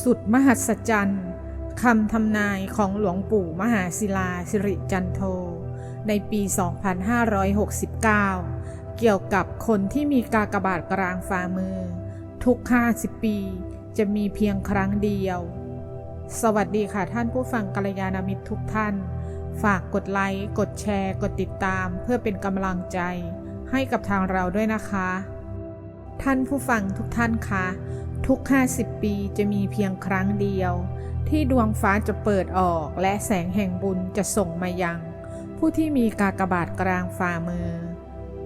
สุดมหัศจรรย์คำทำนายของหลวงปู่มหาศิลาสิริจันโท ในปี 2569 เกี่ยวกับคนที่มีกากบาทกลางฝ่ามือ ทุก 50 ปีจะมีเพียงครั้งเดียว สวัสดีค่ะท่านผู้ฟังกัลยาณมิตรทุกท่าน ฝากกดไลค์ กดแชร์ กดติดตาม เพื่อเป็นกำลังใจให้กับทางเราด้วยนะคะ ท่านผู้ฟังทุกท่านคะ ทุก 50 ปีจะมีเพียงครั้งเดียว ที่ดวงฟ้าจะเปิดออกและแสงแห่งบุญจะส่งมายัง ผู้ที่มีกากบาทกลางฝ่ามือ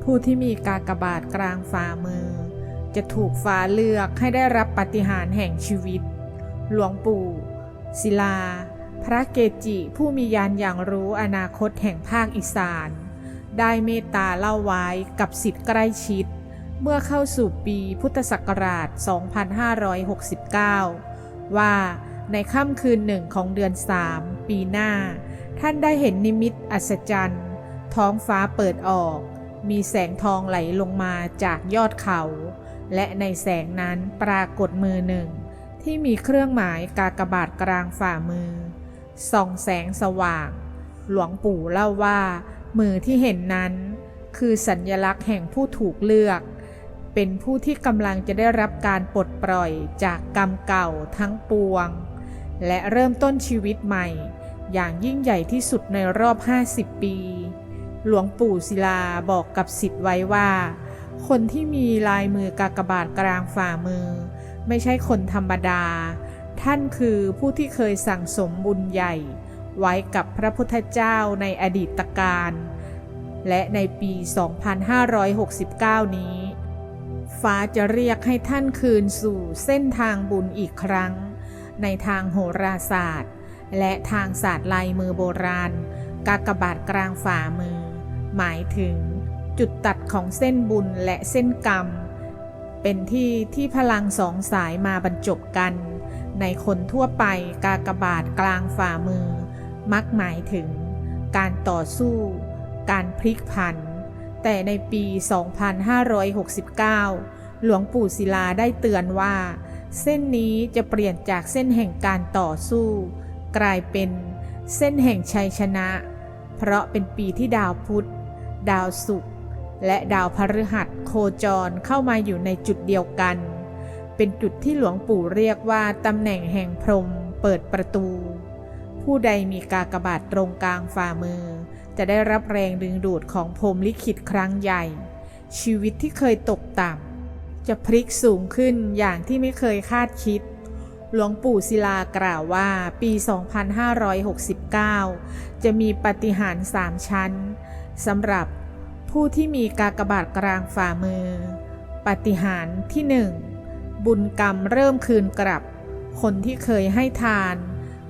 ผู้ที่มีกากบาทกลางฝ่ามือ จะถูกฟ้าเลือกให้ได้รับปฏิหารแห่งชีวิต หลวงปู่ ศิลา พระเกจิผู้มียานอย่างรู้อนาคตแห่งภาคอีสาน ได้เมตตาเล่าไว้กับสิทธิ์ใกล้ชิด เมื่อเข้าสู่ปีพุทธศักราช 2569 ว่าในค่ำคืนหนึ่งของเดือน3ปีหน้า ท่านได้เห็นนิมิตอัศจรรย์ ท้องฟ้าเปิดออก มีแสงทองไหลลงมาจากยอดเขา และในแสงนั้นปรากฏมือหนึ่ง ที่มีเครื่องหมายกากบาทกลางฝ่ามือ ส่องแสงสว่าง หลวงปู่เล่าว่า มือที่เห็นนั้น คือสัญญลักษณ์แห่งผู้ถูกเลือก เป็นผู้ที่กำลังจะได้รับการปลดปล่อยจากกรรมเก่าทั้งปวง และเริ่มต้นชีวิตใหม่ อย่างยิ่งใหญ่ที่สุดในรอบ 50 ปี หลวงปู่ศิลาบอกกับสิทธิ์ไว้ว่า คนที่มีลายมือกากบาทกลางฝ่ามือ ไม่ใช่คนธรรมดา ท่านคือผู้ที่เคยสั่งสมบุญใหญ่ ไว้กับพระพุทธเจ้าในอดีตการ และในปี 2569 นี้ ฟ้าจะเรียกให้ท่านคืนสู่เส้นทางบุญอีกครั้ง ในทางโหราศาสตร์ และทางศาสตร์ลายมือโบราณ กากบาทกลางฝ่ามือ หมายถึงจุดตัดของเส้นบุญและเส้นกรรม เป็นที่ที่พลังสองสายมาบรรจบกัน ในคนทั่วไปกากบาทกลางฝ่ามือ มักหมายถึง การต่อสู้ การพลิกผัน แต่ในปี 2569 หลวงปู่ศิลาได้เตือนว่า เส้นนี้จะเปลี่ยนจากเส้นแห่งการต่อสู้ กลายเป็นเส้นแห่งชัยชนะ เพราะเป็นปีที่ดาวพุธ ดาวศุกร์และดาวพฤหัสโคจรเข้ามาอยู่ในจุดเดียวกัน เป็นจุดที่หลวงปู่เรียกว่าตำแหน่งแห่งพรมเปิดประตู ผู้ใดมีกากบาทตรงกลางฝ่ามือ จะได้รับแรงดึงดูดของพรมลิขิตครั้งใหญ่ ชีวิตที่เคยตกต่ำจะพลิกสูงขึ้นอย่างที่ไม่เคยคาดคิด หลวงปู่ศิลากล่าวว่าปี 2569 จะมีปฏิหารสามชั้นสำหรับผู้ที่มีกากบาทกลางฝ่ามือ ปฏิหารที่หนึ่งบุญกรรมเริ่มคืนกลับ คนที่เคยให้ทาน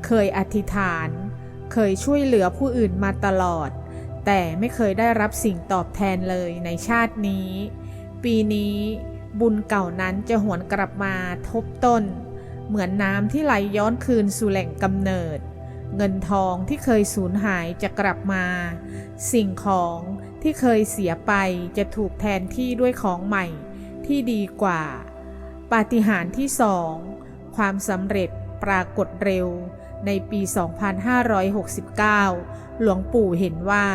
เคยอธิษฐาน เคยช่วยเหลือผู้อื่นมาตลอด แต่ไม่เคยได้รับสิ่งตอบแทนเลยในชาตินี้ ปีนี้บุญเก่านั้นจะหวนกลับมาทบต้น เหมือนน้ำที่ไหลย้อนคืนสู่แหล่งกำเนิด เงินทองที่เคยสูญหายจะกลับมา สิ่งของที่เคยเสียไปจะถูกแทนที่ด้วยของใหม่ที่ดีกว่า ปาฏิหาริย์ที่สอง ความสำเร็จปรากฏเร็ว ในปี 2569 หลวงปู่เห็นว่า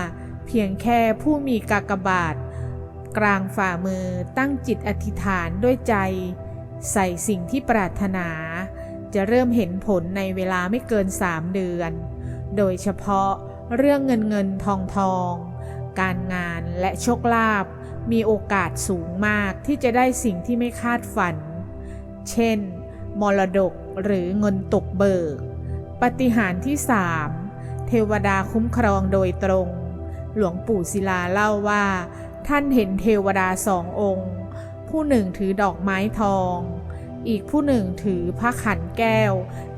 เพียงแค่ผู้มีกากบาท กลางฝ่ามือตั้งจิตอธิษฐานด้วยใจ ใส่สิ่งที่ปรารถนา จะเริ่มเห็นผลในเวลาไม่เกิน 3 เดือน โดยเฉพาะเรื่องเงินเงินทองทอง การงานและโชคลาภมีโอกาสสูงมากที่จะได้สิ่งที่ไม่คาดฝัน เช่น มรดกหรือเงินตกเบิก ปฏิหารที่สามเทวดาคุ้มครองโดยตรง หลวงปู่ศิลาเล่าว่า ท่านเห็นเทวดาสององค์ ผู้หนึ่งถือดอกไม้ทอง อีกผู้หนึ่งถือพระขันแก้ว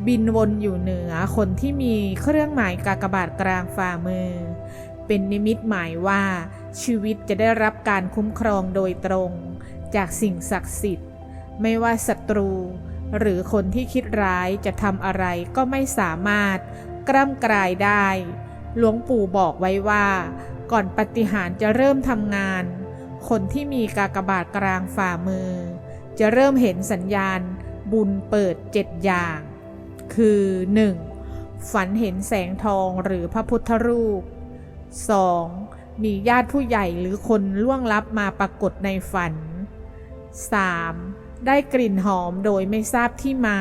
บินวนอยู่เหนือคนที่มีเครื่องหมายกากบาทกลางฝ่ามือ เป็นนิมิตหมายว่า ชีวิตจะได้รับการคุ้มครองโดยตรง จากสิ่งศักดิ์สิทธิ์ ไม่ว่าศัตรู หรือคนที่คิดร้ายจะทำอะไรก็ไม่สามารถกล้ำกลายได้ หลวงปู่บอกไว้ว่า ก่อนปฏิหารจะเริ่มทำงาน คนที่มีกากบาทกลางฝ่ามือ จะเริ่มเห็นสัญญาณบุญเปิดเจ็ดอย่าง คือ 1. ฝันเห็นแสงทองหรือพระพุทธรูป 2. มีญาติผู้ใหญ่หรือคนล่วงลับมาปรากฏในฝัน 3. ได้กลิ่นหอมโดยไม่ทราบที่มา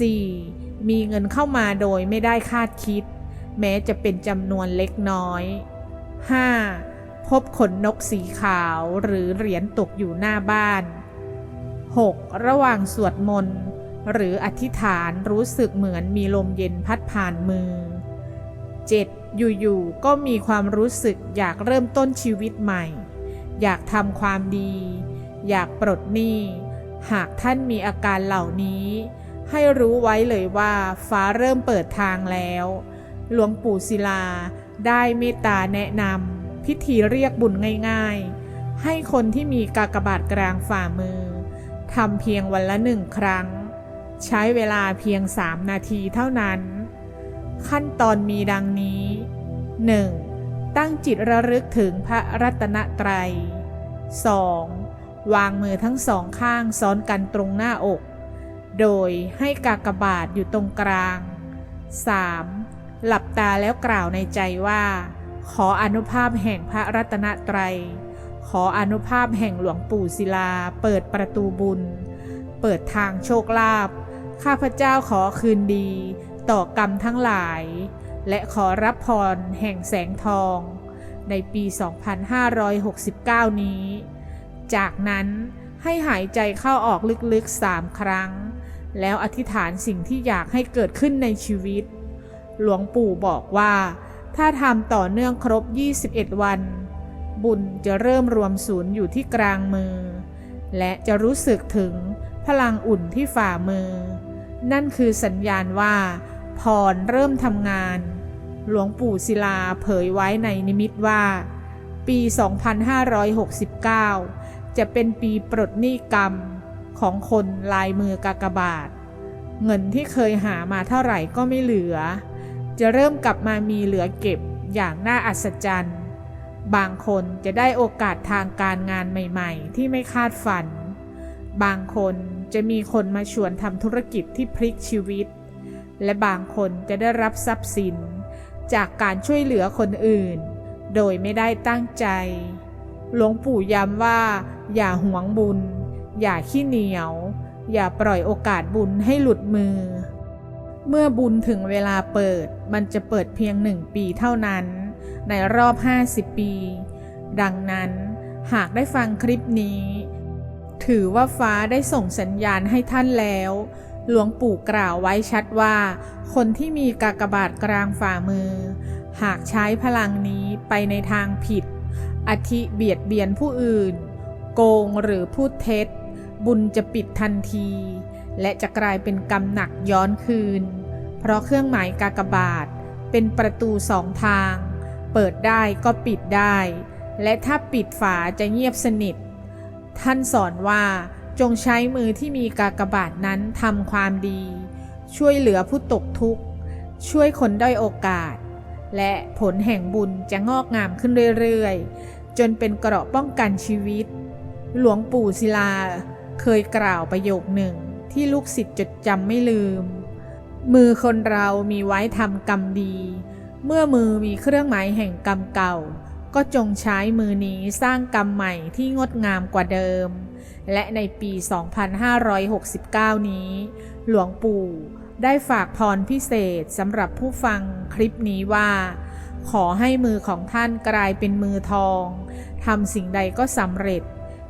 4. มีเงินเข้ามาโดยไม่ได้คาดคิด แม้จะเป็นจำนวนเล็กน้อย 5. พบขนนกสีขาวหรือเหรียญตกอยู่หน้าบ้าน 6. ระหว่างสวดมนต์หรืออธิษฐานรู้สึกเหมือนมีลมเย็นพัดผ่านมือ 7. อยู่ๆก็มีความรู้สึกอยากเริ่มต้นชีวิตใหม่ อยากทำความดี อยากปลดหนี้ หากท่านมีอาการเหล่านี้ ให้รู้ไว้เลยว่าฟ้าเริ่มเปิดทางแล้ว หลวงปู่ศิลาได้เมตตาแนะนำพิธีเรียกบุญง่าย ๆ ให้คนที่มีกากบาทกลางฝ่ามือทำเพียงวันละหนึ่งครั้ง ใช้เวลาเพียงสามนาทีเท่านั้น ขั้นตอนมีดังนี้ 1. ตั้งจิตระลึกถึงพระรัตนตรัย 2. วางมือทั้งสองข้างซ้อนกันตรงหน้าอก โดยให้กากบาทอยู่ตรงกลาง 3. หลับตาแล้วกล่าวในใจว่า ขออนุภาพแห่งพระรัตนตรัย ขออนุภาพแห่งหลวงปู่ศิลา เปิดประตูบุญ เปิดทางโชคลาภ ข้าพเจ้าขอคืนดี ต่อกรรมทั้งหลาย และขอรับพรแห่งแสงทอง ในปี 2569 นี้ จากนั้นให้หายใจเข้าออกลึกๆสามครั้ง แล้วอธิษฐานสิ่งที่อยากให้เกิดขึ้นในชีวิต หลวงปู่บอกว่า ถ้าทำต่อเนื่องครบ 21 วัน บุญจะเริ่มรวมศูนย์อยู่ที่กลางมือ และจะรู้สึกถึงพลังอุ่นที่ฝ่ามือ นั่นคือสัญญาณว่าพรเริ่มทำงาน หลวงปู่ศิลาเผยไว้ในนิมิตว่า ปี 2569 จะเป็นปีปลดหนี้กรรมของคนลายมือกากบาท เงินที่เคยหามาเท่าไหร่ก็ไม่เหลือ จะเริ่มกลับมามีเหลือเก็บอย่างน่าอัศจรรย์ บางคนจะได้โอกาสทางการงานใหม่ๆ ที่ไม่คาดฝัน บางคนจะมีคนมาชวนทำธุรกิจที่พลิกชีวิต และบางคนจะได้รับทรัพย์สิน จากการช่วยเหลือคนอื่น โดยไม่ได้ตั้งใจ หลวงปู่ย้ำว่า อย่าหวงบุญ อย่าขี้เหนียว อย่าปล่อยโอกาสบุญให้หลุดมือ เมื่อบุญถึงเวลาเปิดมันจะเปิดเพียงหนึ่งปีเท่านั้น ในรอบ 50 ปี ดังนั้นหากได้ฟังคลิปนี้ ถือว่าฟ้าได้ส่งสัญญาณให้ท่านแล้ว หลวงปู่กล่าวไว้ชัดว่า คนที่มีกากบาทกลางฝ่ามือ หากใช้พลังนี้ไปในทางผิด อธิเบียดเบียนผู้อื่น โกงหรือพูดเท็จ บุญจะปิดทันที และจะกลายเป็นกรรมหนักย้อนคืน เพราะเครื่องหมายกากบาท เป็นประตูสองทาง เปิดได้ก็ปิดได้ และถ้าปิดฝาจะเงียบสนิท ท่านสอนว่าจงใช้มือที่มีกากบาทนั้นทำความดี ช่วยเหลือผู้ตกทุกข์ ช่วยคนด้อยโอกาส และผลแห่งบุญจะงอกงามขึ้นเรื่อยๆ จนเป็นเกราะป้องกันชีวิต หลวงปู่ศิลาเคยกล่าวประโยคหนึ่งที่ลูกศิษย์จดจำไม่ลืม มือคนเรามีไว้ทำกรรมดี เมื่อมือมีเครื่องหมายแห่งกรรมเก่า ก็จงใช้มือนี้สร้างกรรมใหม่ที่งดงามกว่าเดิม และในปี 2569 นี้ หลวงปู่ได้ฝากพรพิเศษสำหรับผู้ฟังคลิปนี้ว่า ขอให้มือของท่านกลายเป็นมือทองทำสิ่งใดก็สำเร็จ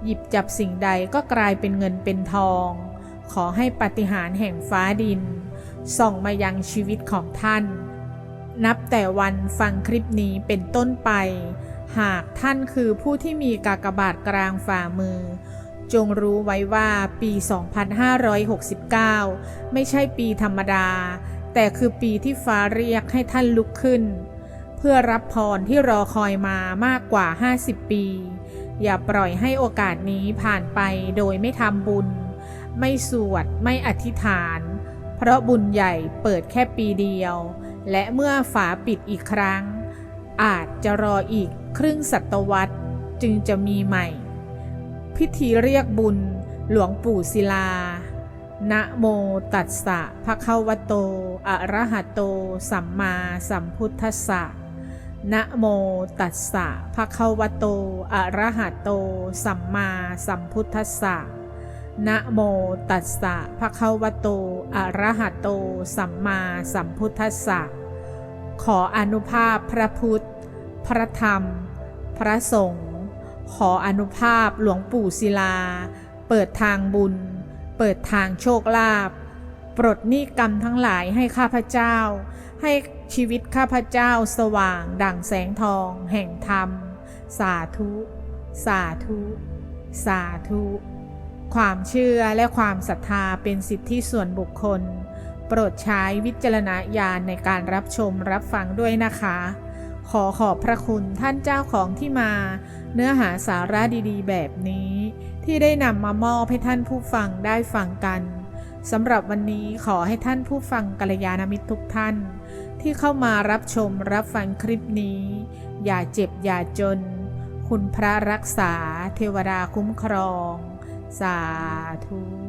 หยิบจับสิ่งใดก็กลายเป็นเงินเป็นทอง ขอให้ปาฏิหาริย์แห่งฟ้าดิน ส่องมายังชีวิตของท่าน นับแต่วันฟังคลิปนี้เป็นต้นไป หากท่านคือผู้ที่มีกากบาทกลางฝ่ามือ จงรู้ไว้ว่าปี 2569 ไม่ใช่ปีธรรมดา แต่คือปีที่ฟ้าเรียกให้ท่านลุกขึ้น พื่อรับพรที่รอคอยมามากกว่า 50 ปี อย่าปล่อยให้โอกาสนี้ผ่านไปโดยไม่ทำบุญ ไม่สวด ไม่อธิษฐาน เพราะบุญใหญ่เปิดแค่ปีเดียว และเมื่อฝาปิดอีกครั้ง อาจจะรออีกครึ่งศตวรรษจึงจะมีใหม่ พิธีเรียกบุญหลวงปู่ศิลา นะโมตัสสะภะคะวะโต อะระหะโต สัมมาสัมพุทธัสสะ นะโมตัสสะภะคะวะโต อะระหะโต สัมมาสัมพุทธัสสะ นะโมตัสสะภะคะวะโต อะระหะโต สัมมาสัมพุทธัสสะ ขออนุภาพพระพุทธ พระธรรม พระสงฆ์ ขออนุภาพหลวงปู่ศิลา เปิดทางบุญ เปิดทางโชคลาภ ปลดหนี้กรรมทั้งหลายให้ข้าพเจ้า ให้ ชีวิตข้าพเจ้าสว่างดั่งแสงทอง แห่งธรรม สาธุ สาธุ สาธุ ความเชื่อและความศรัทธาเป็นสิทธิส่วนบุคคล โปรดใช้วิจารณญาณในการรับชมรับฟังด้วยนะคะ ขอขอบพระคุณท่านเจ้าของที่มา เนื้อหาสาระดีๆ แบบนี้ ที่ได้นำมามอบให้ท่านผู้ฟังได้ฟังกันสำหรับวันนี้ขอให้ท่านผู้ฟังกัลยาณมิตรทุกท่าน ที่เข้ามารับชมรับฟังคลิปนี้ อย่าเจ็บอย่าจน คุณพระรักษาเทวดาคุ้มครอง สาธุ